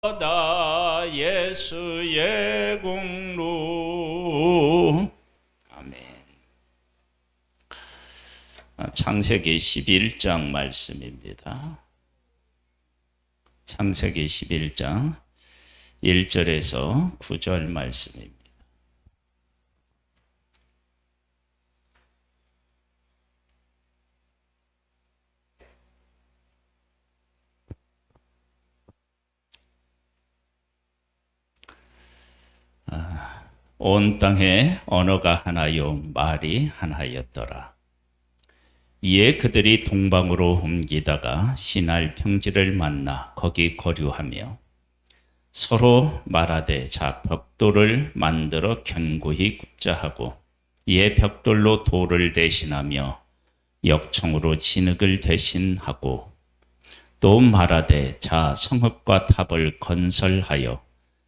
다 예수의 공로 아멘. 아, 창세기 11장 말씀입니다. 창세기 11장 1절에서 9절 말씀입니다. 온 땅에 언어가 하나요 말이 하나였더라. 이에 그들이 동방으로 옮기다가 신할 평지를 만나 거기 거류하며 서로 말하되 자 벽돌을 만들어 견고히 굽자 하고 이에 벽돌로 돌을 대신하며 역청으로 진흙을 대신하고 또 말하되 자 성읍과 탑을 건설하여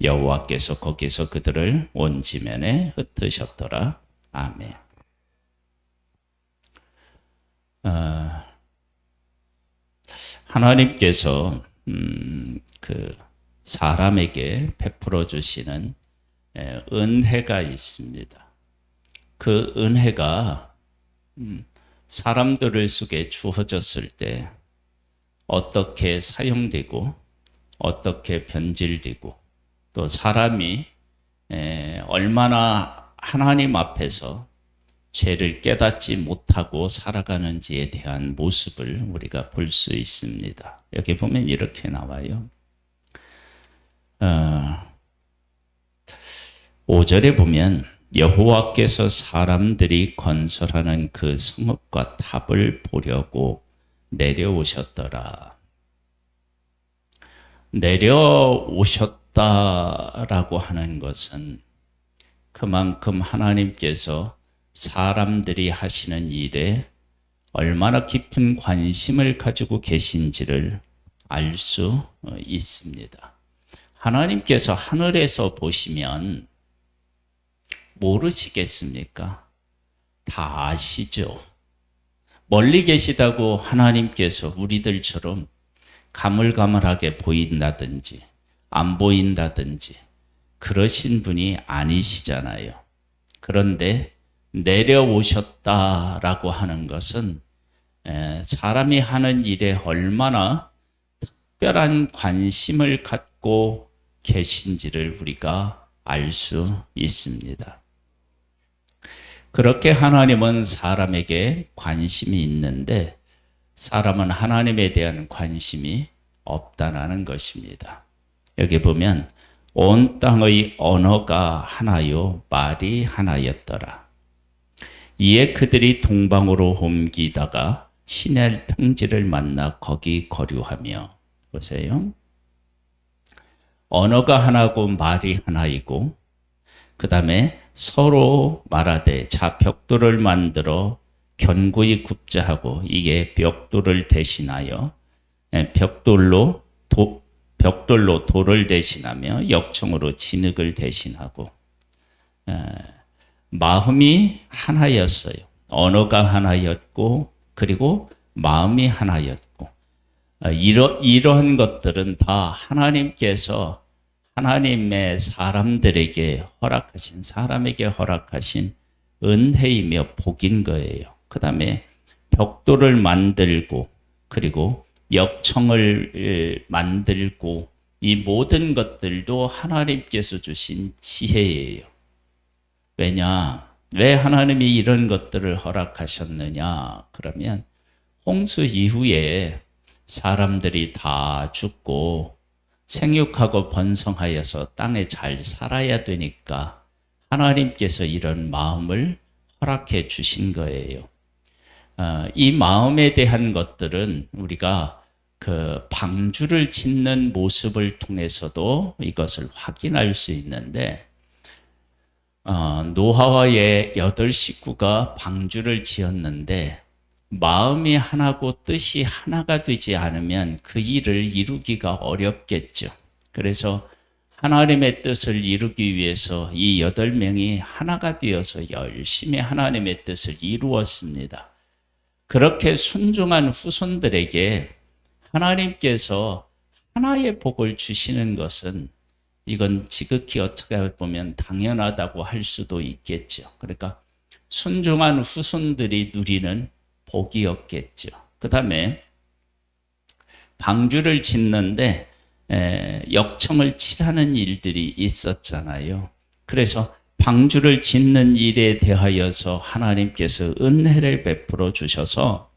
여호와께서 거기서 그들을 온 지면에 흩으셨더라. 아멘. 어, 하나님께서 음, 그 사람에게 베풀어 주시는 에, 은혜가 있습니다. 그 은혜가 음, 사람들을 속에 주어졌을 때 어떻게 사용되고 어떻게 변질되고 또 사람이 에, 얼마나 하나님 앞에서 죄를 깨닫지 못하고 살아가는지에 대한 모습을 우리가 볼 수 있습니다. 여기 보면 이렇게 나와요. 어, 5절에 보면 여호와께서 사람들이 건설하는 그 성읍과 탑을 보려고 내려오셨더라. 내려오셨 다라고 하는 것은 그만큼 하나님께서 사람들이 하시는 일에 얼마나 깊은 관심을 가지고 계신지를 알 수 있습니다. 하나님께서 하늘에서 보시면 모르시겠습니까? 다 아시죠? 멀리 계시다고 하나님께서 우리들처럼 가물가물하게 보인다든지 안 보인다든지 그러신 분이 아니시잖아요. 그런데 내려오셨다라고 하는 것은 사람이 하는 일에 얼마나 특별한 관심을 갖고 계신지를 우리가 알 수 있습니다. 그렇게 하나님은 사람에게 관심이 있는데 사람은 하나님에 대한 관심이 없다라는 것입니다. 여기 보면 온 땅의 언어가 하나요 말이 하나였더라. 이에 그들이 동방으로 옮기다가 시넬 평지를 만나 거기 거류하며 보세요. 언어가 하나고 말이 하나이고 그 다음에 서로 말하되 자 벽돌을 만들어 견고히 굽자하고 이게 벽돌을 대신하여 예, 벽돌로 도, 벽돌로 돌을 대신하며 역청으로 진흙을 대신하고 예, 마음이 하나였어요. 언어가 하나였고 그리고 마음이 하나였고 어, 이러, 이러한 것들은 다 하나님께서 하나님의 사람들에게 허락하신 사람에게 허락하신 은혜이며 복인 거예요. 그 다음에 벽돌을 만들고 그리고 역청을 만들고 이 모든 것들도 하나님께서 주신 지혜예요. 왜냐? 왜 하나님이 이런 것들을 허락하셨느냐? 그러면 홍수 이후에 사람들이 다 죽고 생육하고 번성하여서 땅에 잘 살아야 되니까 하나님께서 이런 마음을 허락해 주신 거예요. 어, 이 마음에 대한 것들은 우리가 그 방주를 짓는 모습을 통해서도 이것을 확인할 수 있는데 어, 노아와의 여덟 식구가 방주를 지었는데 마음이 하나고 뜻이 하나가 되지 않으면 그 일을 이루기가 어렵겠죠. 그래서 하나님의 뜻을 이루기 위해서 이 여덟 명이 하나가 되어서 열심히 하나님의 뜻을 이루었습니다. 그렇게 순종한 후손들에게 하나님께서 하나의 복을 주시는 것은 이건 지극히 어떻게 보면 당연하다고 할 수도 있겠죠. 그러니까 순종한 후손들이 누리는 복이었겠죠. 그 다음에 방주를 짓는데 에, 역청을 칠하는 일들이 있었잖아요. 그래서 방주를 짓는 일에 대하여서 하나님께서 은혜를 베풀어 주셔서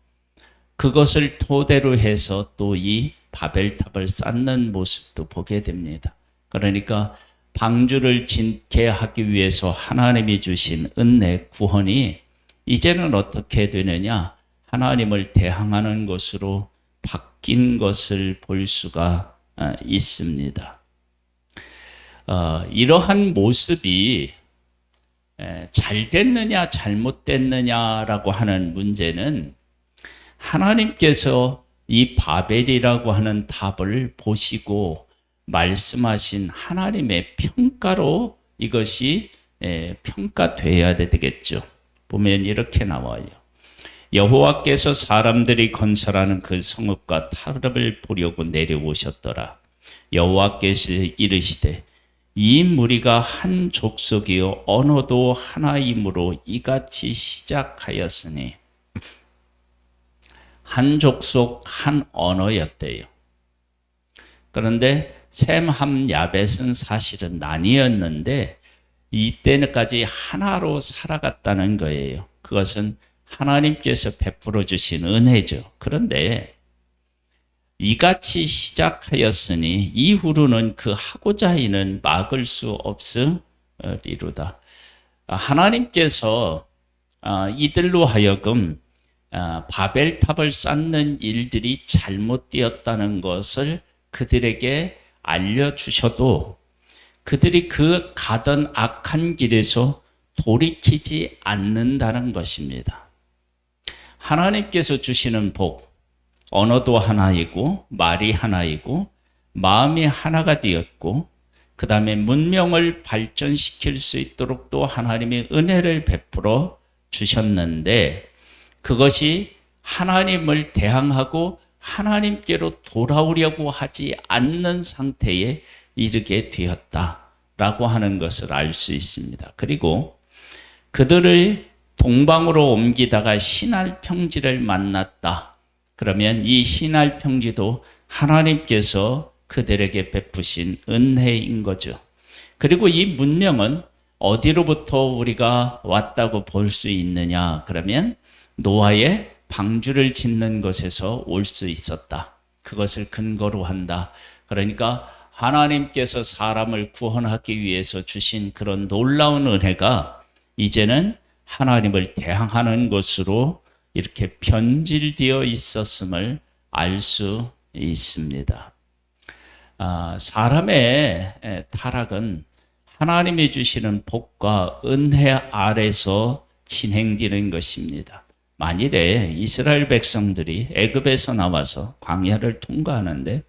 그것을 토대로 해서 또 이 바벨탑을 쌓는 모습도 보게 됩니다. 그러니까 방주를 짓게 하기 위해서 하나님이 주신 은혜 구원이 이제는 어떻게 되느냐? 하나님을 대항하는 것으로 바뀐 것을 볼 수가 어, 있습니다. 어, 이러한 모습이 잘 됐느냐 잘못됐느냐라고 하는 문제는 하나님께서 이 바벨이라고 하는 답을 보시고 말씀하신 하나님의 평가로 이것이 평가돼야 되겠죠. 보면 이렇게 나와요. 여호와께서 사람들이 건설하는 그 성읍과 타협을 보려고 내려오셨더라. 여호와께서 이르시되 이 무리가 한 족속이요 언어도 하나이므로 이같이 시작하였으니 한 족속 한 언어였대요. 그런데 셈함 야벳은 사실은 나뉘었는데 이때까지 하나로 살아갔다는 거예요. 그것은 하나님께서 베풀어 주신 은혜죠. 그런데 이같이 시작하였으니 이후로는 그 하고자 하는 막을 수 없으리로다. 하나님께서 아, 이들로 하여금 아, 바벨탑을 쌓는 일들이 잘못되었다는 것을 그들에게 알려주셔도 그들이 그 가던 악한 길에서 돌이키지 않는다는 것입니다. 하나님께서 주시는 복, 언어도 하나이고, 말이 하나이고, 마음이 하나가 되었고, 그 다음에 문명을 발전시킬 수 있도록 또 하나님의 은혜를 베풀어 주셨는데, 그것이 하나님을 대항하고 하나님께로 돌아오려고 하지 않는 상태에 이르게 되었다라고 하는 것을 알 수 있습니다. 그리고 그들을 동방으로 옮기다가 신할 평지를 만났다. 그러면 이 신할 평지도 하나님께서 그들에게 베푸신 은혜인 거죠. 그리고 이 문명은 어디로부터 우리가 왔다고 볼 수 있느냐? 그러면 노아의 방주를 짓는 것에서 올 수 있었다. 그것을 근거로 한다. 그러니까 하나님께서 사람을 구원하기 위해서 주신 그런 놀라운 은혜가 이제는 하나님을 대항하는 것으로 이렇게 변질되어 있었음을 알 수 있습니다. 아, 사람의 타락은 하나님이 주시는 복과 은혜 아래서 진행되는 것입니다. 만일에 이스라엘 백성들이 애굽에서 나와서 광야를 통과하는데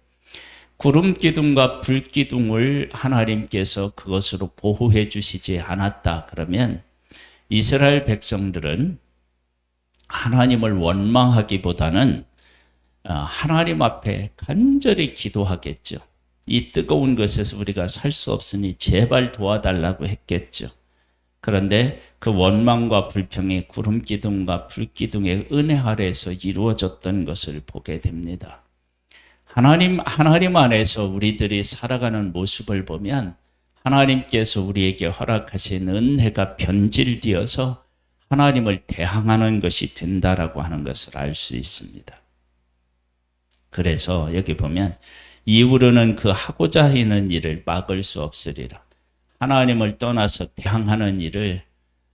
구름 기둥과 불 기둥을 하나님께서 그것으로 보호해 주시지 않았다 그러면 이스라엘 백성들은 하나님을 원망하기보다는 어, 하나님 앞에 간절히 기도하겠죠. 이 뜨거운 것에서 우리가 살 수 없으니 제발 도와달라고 했겠죠. 그런데 그 원망과 불평이 구름 기둥과 불 기둥의 은혜 아래에서 이루어졌던 것을 보게 됩니다. 하나님 하나님 안에서 우리들이 살아가는 모습을 보면 하나님께서 우리에게 허락하신 은혜가 변질되어서 하나님을 대항하는 것이 된다라고 하는 것을 알 수 있습니다. 그래서 여기 보면 이후로는 그 하고자 하는 일을 막을 수 없으리라. 하나님을 떠나서 대항하는 일을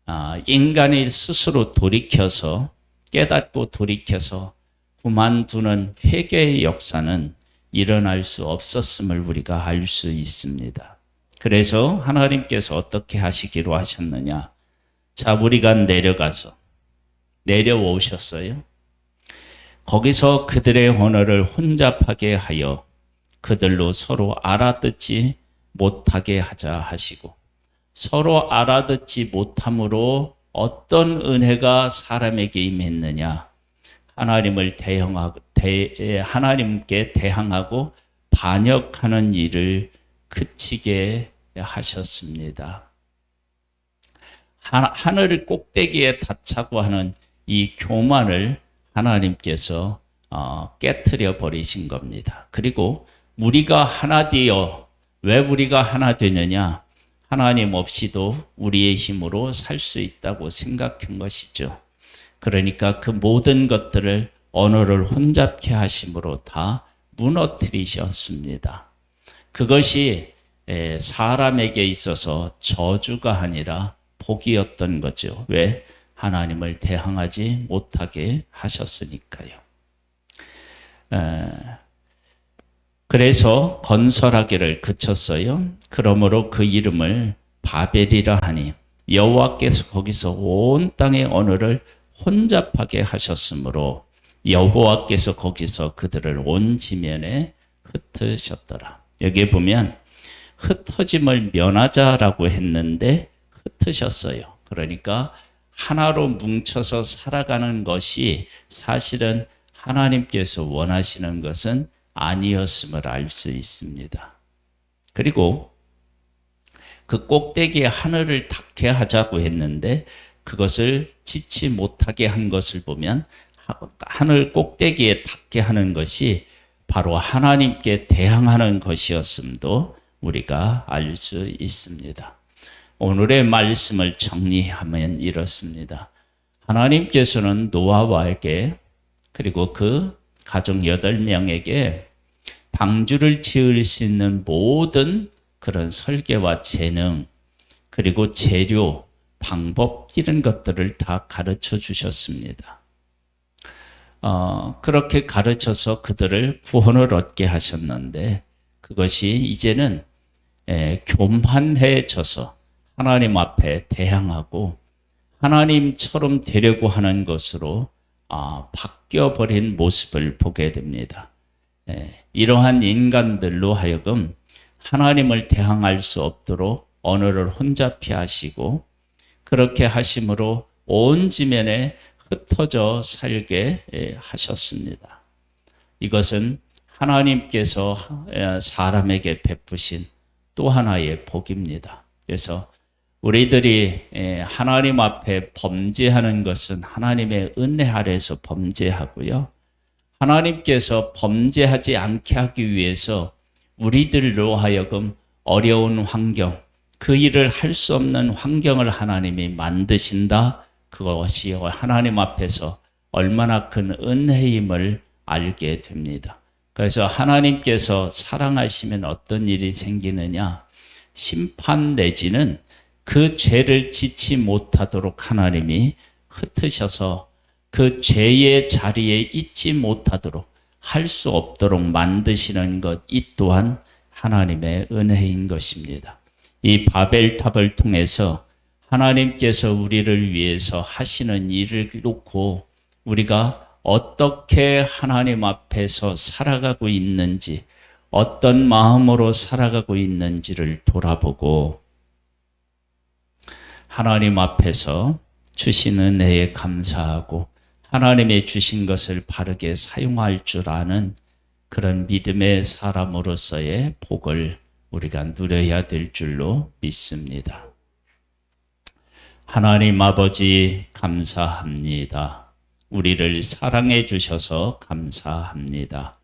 아, 인간이 스스로 돌이켜서 깨닫고 돌이켜서 그만두는 회개의 역사는 일어날 수 없었음을 우리가 알 수 있습니다. 그래서 하나님께서 어떻게 하시기로 하셨느냐? 자, 우리가 내려가서 내려오셨어요. 거기서 그들의 언어를 혼잡하게 하여 그들로 서로 알아듣지 못하게 하자 하시고 서로 알아듣지 못함으로 어떤 은혜가 사람에게 임했느냐 하나님을 대형하고 대, 하나님께 대항하고 반역하는 일을 그치게 하셨습니다. 하늘 꼭대기에 닿자고 하는 이 교만을 하나님께서 어, 깨뜨려 버리신 겁니다. 그리고 우리가 하나 되어 왜 우리가 하나 되느냐? 하나님 없이도 우리의 힘으로 살 수 있다고 생각한 것이죠. 그러니까 그 모든 것들을 언어를 혼잡케 하심으로 다 무너뜨리셨습니다. 그것이 사람에게 있어서 저주가 아니라 복이었던 거죠. 왜? 하나님을 대항하지 못하게 하셨으니까요. 그래서 건설하기를 그쳤어요. 그러므로 그 이름을 바벨이라 하니 여호와께서 거기서 온 땅의 언어를 혼잡하게 하셨으므로 여호와께서 거기서 그들을 온 지면에 흩으셨더라. 여기 보면 흩어짐을 면하자라고 했는데 흩으셨어요. 그러니까 하나로 뭉쳐서 살아가는 것이 사실은 하나님께서 원하시는 것은 아니었음을 알 수 있습니다. 그리고 그 꼭대기에 하늘을 닿게 하자고 했는데 그것을 짓지 못하게 한 것을 보면 하늘 꼭대기에 닿게 하는 것이 바로 하나님께 대항하는 것이었음도 우리가 알 수 있습니다. 오늘의 말씀을 정리하면 이렇습니다. 하나님께서는 노아와에게 그리고 그 가족 여덟 명에게 방주를 지을 수 있는 모든 그런 설계와 재능 그리고 재료, 방법 이런 것들을 다 가르쳐 주셨습니다. 어, 그렇게 가르쳐서 그들을 구원을 얻게 하셨는데 그것이 이제는 에, 교만해져서 하나님 앞에 대항하고 하나님처럼 되려고 하는 것으로 아, 바뀌어 버린 모습을 보게 됩니다. 에, 이러한 인간들로 하여금 하나님을 대항할 수 없도록 언어를 혼잡히 하시고 그렇게 하심으로 온 지면에 흩어져 살게 하셨습니다. 이것은 하나님께서 사람에게 베푸신 또 하나의 복입니다. 그래서 우리들이 하나님 앞에 범죄하는 것은 하나님의 은혜 아래서 범죄하고요. 하나님께서 범죄하지 않게 하기 위해서 우리들로 하여금 어려운 환경, 그 일을 할 수 없는 환경을 하나님이 만드신다. 그것이 하나님 앞에서 얼마나 큰 은혜임을 알게 됩니다. 그래서 하나님께서 사랑하시면 어떤 일이 생기느냐? 심판 내지는 그 죄를 짓지 못하도록 하나님이 흩으셔서 그 죄의 자리에 있지 못하도록 할 수 없도록 만드시는 것, 이 또한 하나님의 은혜인 것입니다. 이 바벨탑을 통해서 하나님께서 우리를 위해서 하시는 일을 놓고 우리가 어떻게 하나님 앞에서 살아가고 있는지, 어떤 마음으로 살아가고 있는지를 돌아보고 하나님 앞에서 주신 은혜에 감사하고 하나님의 주신 것을 바르게 사용할 줄 아는 그런 믿음의 사람으로서의 복을 우리가 누려야 될 줄로 믿습니다. 하나님 아버지 감사합니다. 우리를 사랑해 주셔서 감사합니다.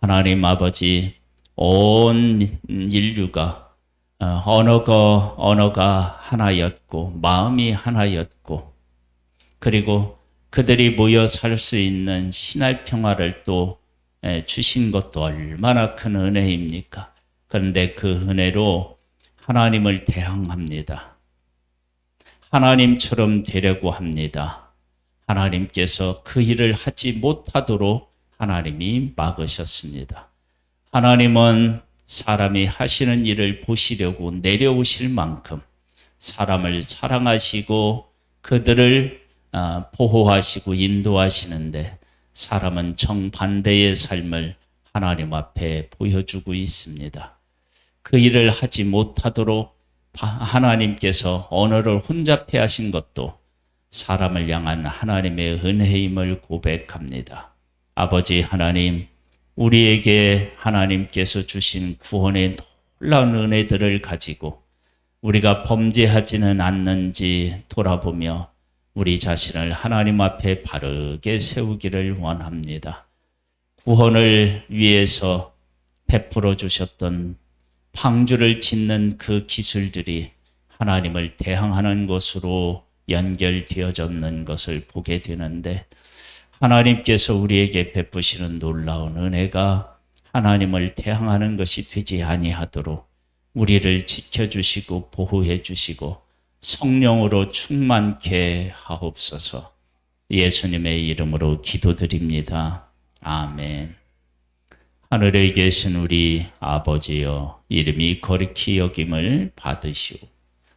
하나님 아버지 온 인류가 어, 언어가 언어가 하나였고 마음이 하나였고 그리고 그들이 모여 살 수 있는 신할 평화를 또 에, 주신 것도 얼마나 큰 은혜입니까? 그런데 그 은혜로 하나님을 대항합니다. 하나님처럼 되려고 합니다. 하나님께서 그 일을 하지 못하도록 하나님이 막으셨습니다. 하나님은 사람이 하시는 일을 보시려고 내려오실 만큼 사람을 사랑하시고 그들을 아, 보호하시고 인도하시는데 사람은 정반대의 삶을 하나님 앞에 보여주고 있습니다. 그 일을 하지 못하도록 바- 하나님께서 언어를 혼잡해 하신 것도 사람을 향한 하나님의 은혜임을 고백합니다. 아버지 하나님, 우리에게 하나님께서 주신 구원의 놀라운 은혜들을 가지고 우리가 범죄하지는 않는지 돌아보며 우리 자신을 하나님 앞에 바르게 세우기를 원합니다. 구원을 위해서 베풀어 주셨던 방주를 짓는 그 기술들이 하나님을 대항하는 것으로 연결되어졌는 것을 보게 되는데 하나님께서 우리에게 베푸시는 놀라운 은혜가 하나님을 대항하는 것이 되지 아니하도록 우리를 지켜주시고 보호해 주시고 성령으로 충만케 하옵소서 예수님의 이름으로 기도드립니다. 아멘. 하늘에 계신 우리 아버지여 이름이 거룩히 여김을 받으시오.